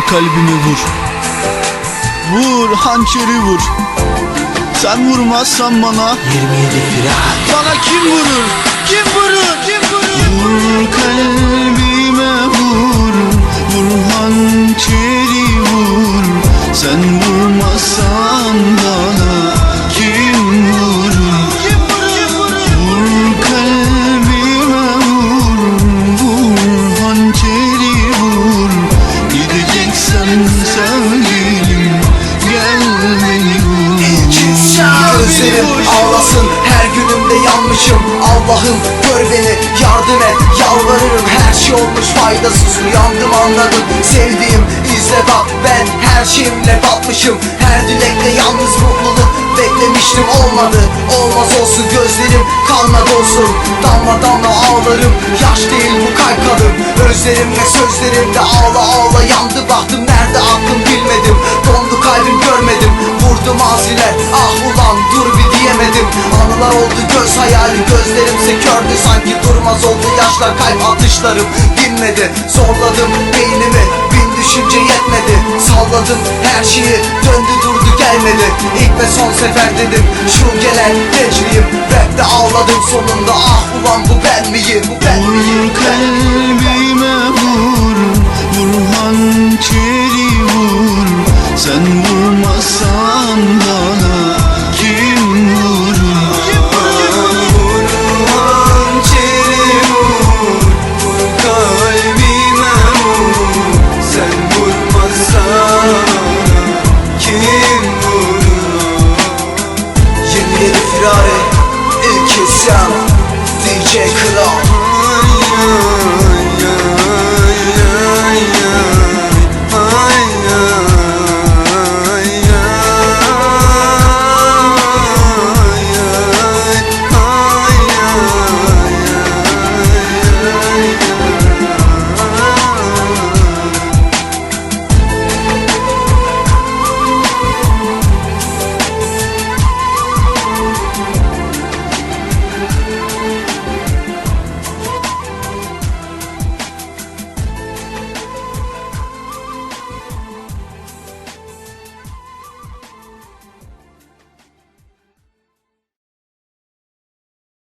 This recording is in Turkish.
Vur kalbime vur Vur hançeri vur Sen vurmazsan bana 27 firar Bana kim vurur? Kim vurur? Kim vurur? Vur kalbime vur Vur hançeri vur Sen vurmazsan bana Allah'ım gör beni yardım et. Yalvarırım her şey olmuş faydasız Uyandım anladım. Sevdiğim izle bak Ben her şeyimle batmışım Her dilekte yalnız mutluluk Beklemiştim olmadı. Olmaz olsun gözlerim kanla dolsun. Damla damla ağlarım Yaş değil bu kaykalım Özlerim ve sözlerimde ağla ağla yandı Baktım nerede aklım bilmedim. Dondu kalbim görmedim Vurdu maziler ah ulan dur bir diyemedim. Anılar oldu göz hayali gözlerimse kördü Sanki durmaz oldu yaşlar. Kalp atışlarım dinmedi Zorladım beynimi. Bin düşünce yetmedi Salladım her şeyi. Döndü durdu gelmedi. İlk ve son sefer dedim şu gelen gençliğim. Rapte ağladım sonunda. Ah ulan bu ben miyim? Bu ben miyim? Vur kalbime firari İlki sen